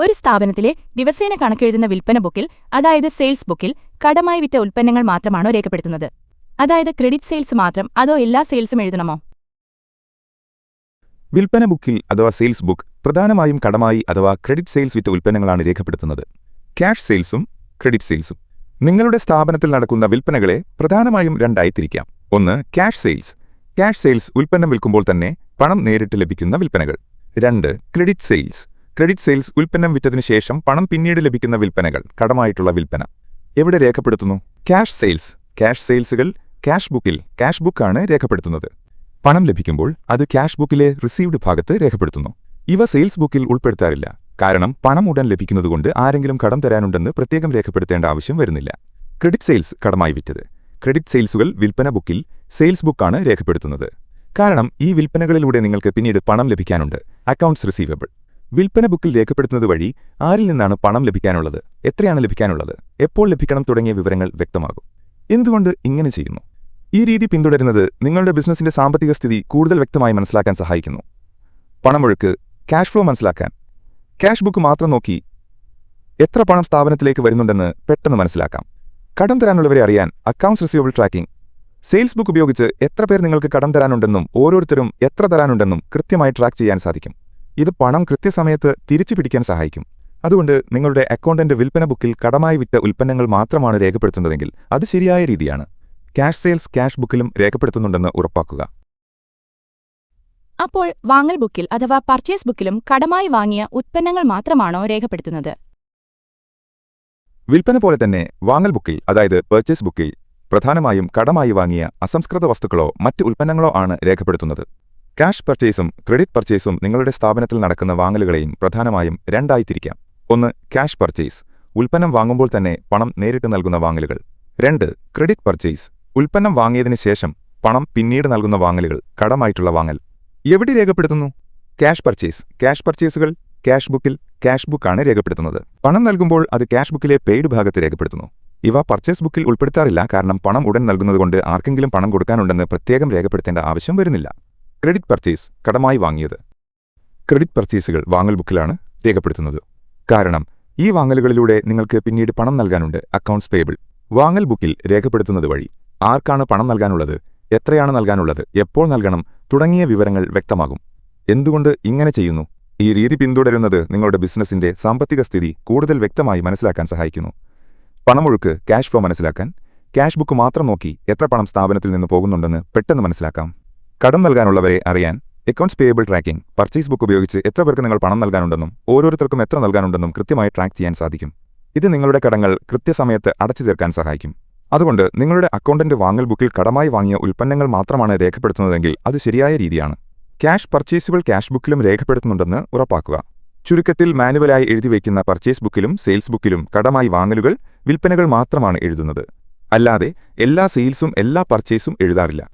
ഒരു സ്ഥാപനത്തിലെ ദിവസേന കണക്കെഴുതുന്ന വിൽപ്പന ബുക്കിൽ അതായത് സെയിൽസ് ബുക്കിൽ കടമായി വിറ്റ ഉൽപ്പന്നങ്ങൾ മാത്രമാണോ രേഖപ്പെടുത്തുന്നത്? അതായത് ക്രെഡിറ്റ് സെയിൽസ് മാത്രം അതോ എല്ലാ സെയിൽസും എഴുതണമോ? വിൽപ്പന ബുക്കിൽ അഥവാ സെയിൽസ് ബുക്ക് പ്രധാനമായും കടമായി അഥവാ ക്രെഡിറ്റ് സെയിൽസ് വിറ്റ ഉൽപ്പന്നങ്ങളാണ് രേഖപ്പെടുത്തുന്നത്. ക്യാഷ് സെയിൽസും ക്രെഡിറ്റ് സെയിൽസും. നിങ്ങളുടെ സ്ഥാപനത്തിൽ നടക്കുന്ന വിൽപ്പനകളെ പ്രധാനമായും രണ്ടായി തിരിക്കാം ഒന്ന് ക്യാഷ് സെയിൽസ്. ക്യാഷ് സെയിൽസ് ഉൽപ്പന്നം വിൽക്കുമ്പോൾ തന്നെ പണം നേരിട്ട് ലഭിക്കുന്ന വിൽപ്പനകൾ. രണ്ട് ക്രെഡിറ്റ് സെയിൽസ്. ക്രെഡിറ്റ് സെയിൽസ് ഉൽപ്പന്നം വിറ്റതിനു ശേഷം പണം പിന്നീട് ലഭിക്കുന്ന വിൽപ്പനകൾ കടമായിട്ടുള്ള വിൽപ്പന. എവിടെ രേഖപ്പെടുത്തുന്നു? Cash sales. ക്യാഷ് സെയിൽസുകൾ ക്യാഷ് ബുക്കിൽ ക്യാഷ് ബുക്കാണ് രേഖപ്പെടുത്തുന്നത്. പണം ലഭിക്കുമ്പോൾ അത് ക്യാഷ് ബുക്കിലെ റിസീവ്ഡ് ഭാഗത്ത് രേഖപ്പെടുത്തുന്നു. ഇവ സെയിൽസ് ബുക്കിൽ ഉൾപ്പെടുത്താറില്ല. കാരണം പണം ഉടൻ ലഭിക്കുന്നതുകൊണ്ട് ആരെങ്കിലും കടം തരാനുണ്ടെന്ന് പ്രത്യേകം രേഖപ്പെടുത്തേണ്ട ആവശ്യം വരുന്നില്ല. ക്രെഡിറ്റ് സെയിൽസ് കടമായി വിറ്റത്. ക്രെഡിറ്റ് സെയിൽസുകൾ വിൽപ്പന ബുക്കിൽ സെയിൽസ് ബുക്കാണ് രേഖപ്പെടുത്തുന്നത്. കാരണം ഈ വിൽപ്പനകളിലൂടെ നിങ്ങൾക്ക് പിന്നീട് പണം ലഭിക്കാനുണ്ട്. Accounts receivable. വിൽപ്പന ബുക്കിൽ രേഖപ്പെടുത്തുന്നത് വഴി ആരിൽ നിന്നാണ് പണം ലഭിക്കാനുള്ളത് എത്രയാണ് ലഭിക്കാനുള്ളത് എപ്പോൾ ലഭിക്കണം തുടങ്ങിയ വിവരങ്ങൾ വ്യക്തമാകും. എന്തുകൊണ്ട് ഇങ്ങനെ ചെയ്യുന്നു? ഈ രീതി പിന്തുടരുന്നത് നിങ്ങളുടെ ബിസിനസിന്റെ സാമ്പത്തിക സ്ഥിതി കൂടുതൽ വ്യക്തമായി മനസ്സിലാക്കാൻ സഹായിക്കുന്നു. പണമൊഴുക്ക് ക്യാഷ് ഫ്ലോ മനസ്സിലാക്കാൻ. ക്യാഷ് ബുക്ക് മാത്രം നോക്കി എത്ര പണം സ്ഥാപനത്തിലേക്ക് വരുന്നുണ്ടെന്ന് പെട്ടെന്ന് മനസ്സിലാക്കാം. കടം തരാനുള്ളവരെ അറിയാൻ accounts receivable tracking sales book ഉപയോഗിച്ച് എത്ര പേർ നിങ്ങൾക്ക് കടം തരാനുണ്ടെന്നും ഓരോരുത്തരും എത്ര തരാനുണ്ടെന്നും കൃത്യമായി ട്രാക്ക് ചെയ്യാൻ സാധിക്കും. ഇത് പണം കൃത്യസമയത്ത് തിരിച്ചു പിടിക്കാൻ സഹായിക്കും. അതുകൊണ്ട് നിങ്ങളുടെ അക്കൗണ്ടന്റ് വിൽപ്പന ബുക്കിൽ കടമായി വിറ്റ ഉൽപ്പന്നങ്ങൾ മാത്രമാണ് രേഖപ്പെടുത്തുന്നതെങ്കിൽ അത് ശരിയായ രീതിയാണ്. ക്യാഷ് സെയിൽസ് ക്യാഷ് ബുക്കിലും രേഖപ്പെടുത്തുന്നുണ്ടെന്ന് ഉറപ്പാക്കുക. അപ്പോൾ വാങ്ങൽ ബുക്കിൽ അഥവാ പർച്ചേസ് ബുക്കിലും കടമായി വാങ്ങിയ ഉൽപ്പന്നങ്ങൾ മാത്രമാണോ രേഖപ്പെടുത്തുന്നത്? വിൽപ്പന പോലെ തന്നെ വാങ്ങൽ ബുക്കിൽ അതായത് പർച്ചേസ് ബുക്കിൽ പ്രധാനമായും കടമായി വാങ്ങിയ അസംസ്കൃത വസ്തുക്കളോ മറ്റ് ഉൽപ്പന്നങ്ങളോ ആണ് രേഖപ്പെടുത്തുന്നത്. ക്യാഷ് പർച്ചേസും ക്രെഡിറ്റ് പർച്ചേസും നിങ്ങളുടെ സ്ഥാപനത്തിൽ നടക്കുന്ന വാങ്ങലുകളെയും പ്രധാനമായും രണ്ടായി തിരിക്കാം ഒന്ന് ക്യാഷ് പർച്ചേസ്. ഉൽപ്പന്നം വാങ്ങുമ്പോൾ തന്നെ പണം നേരിട്ട് നൽകുന്ന വാങ്ങലുകൾ. രണ്ട് ക്രെഡിറ്റ് പർച്ചേസ്. ഉൽപ്പന്നം വാങ്ങിയതിന് ശേഷം പണം പിന്നീട് നൽകുന്ന വാങ്ങലുകൾ കടമായിട്ടുള്ള വാങ്ങൽ. എവിടെ രേഖപ്പെടുത്തുന്നു? Cash purchase. ക്യാഷ് പർച്ചേസുകൾ ക്യാഷ് ബുക്കിൽ ക്യാഷ് ബുക്കാണ് രേഖപ്പെടുത്തുന്നത്. പണം നൽകുമ്പോൾ അത് ക്യാഷ് ബുക്കിലെ പെയ്ഡ് ഭാഗത്ത് രേഖപ്പെടുത്തുന്നു. ഇവ പർച്ചേസ് ബുക്കിൽ ഉൾപ്പെടുത്താറില്ല കാരണം പണം ഉടൻ നൽകുന്നതുകൊണ്ട് ആർക്കെങ്കിലും പണം കൊടുക്കാനുണ്ടെന്ന് പ്രത്യേകം രേഖപ്പെടുത്തേണ്ട ആവശ്യം വരുന്നില്ല. ക്രെഡിറ്റ് പർച്ചേസ് കടമായി വാങ്ങിയത്. ക്രെഡിറ്റ് പർച്ചേസുകൾ വാങ്ങൽ ബുക്കിലാണ് രേഖപ്പെടുത്തുന്നത്. കാരണം ഈ വാങ്ങലുകളിലൂടെ നിങ്ങൾക്ക് പിന്നീട് പണം നൽകാനുണ്ട് അക്കൗണ്ട്സ് പേബിൾ. വാങ്ങൽ ബുക്കിൽ രേഖപ്പെടുത്തുന്നത് വഴി ആർക്കാണ് പണം നൽകാനുള്ളത് എത്രയാണ് നൽകാനുള്ളത് എപ്പോൾ നൽകണം തുടങ്ങിയ വിവരങ്ങൾ വ്യക്തമാകും. എന്തുകൊണ്ട് ഇങ്ങനെ ചെയ്യുന്നു? ഈ രീതി പിന്തുടരുന്നത് നിങ്ങളുടെ ബിസിനസിന്റെ സാമ്പത്തിക സ്ഥിതി കൂടുതൽ വ്യക്തമായി മനസ്സിലാക്കാൻ സഹായിക്കുന്നു. പണമൊഴുക്ക് ക്യാഷ് ഫ്ലോ മനസ്സിലാക്കാൻ ക്യാഷ് ബുക്ക് മാത്രം നോക്കി എത്ര പണം സ്ഥാപനത്തിൽ നിന്ന് പോകുന്നുണ്ടെന്ന് പെട്ടെന്ന് മനസ്സിലാക്കാം. കടം നൽകാനുള്ളവരെ അറിയാൻ accounts payable tracking purchase book ഉപയോഗിച്ച് എത്ര പേർക്ക് നിങ്ങൾ പണം നൽകാനുണ്ടെന്നും ഓരോരുത്തർക്കും എത്ര നൽകാനുണ്ടെന്നും കൃത്യമായി ട്രാക്ക് ചെയ്യാൻ സാധിക്കും. ഇത് നിങ്ങളുടെ കടങ്ങൾ കൃത്യസമയത്ത് അടച്ചു തീർക്കാൻ സഹായിക്കും. അതുകൊണ്ട് നിങ്ങളുടെ അക്കൗണ്ടന്റ് വാങ്ങൽ ബുക്കിൽ കടമായി വാങ്ങിയ ഉൽപ്പന്നങ്ങൾ മാത്രമാണ് രേഖപ്പെടുത്തുന്നതെങ്കിൽ അത് ശരിയായ രീതിയാണ്. ക്യാഷ് പർച്ചേസുകൾ ക്യാഷ് ബുക്കിലും രേഖപ്പെടുത്തുന്നുണ്ടെന്ന് ഉറപ്പാക്കുക. ചുരുക്കത്തിൽ മാനുവലായി എഴുതിവയ്ക്കുന്ന പർച്ചേസ് ബുക്കിലും സെയിൽസ് ബുക്കിലും കടമായി വാങ്ങലുകൾ വിൽപ്പനകൾ മാത്രമാണ് എഴുതുന്നത്. അല്ലാതെ എല്ലാ സെയിൽസും എല്ലാ പർച്ചേസും എഴുതാറില്ല.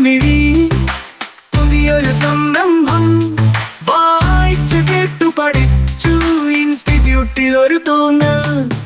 മിഴി. പുതിയൊരു സംരംഭം. വായിച്ചു കേട്ടു പഠിച്ചു. ഇൻസ്റ്റിറ്റ്യൂട്ടിൽ ഒരു തോന്നൽ.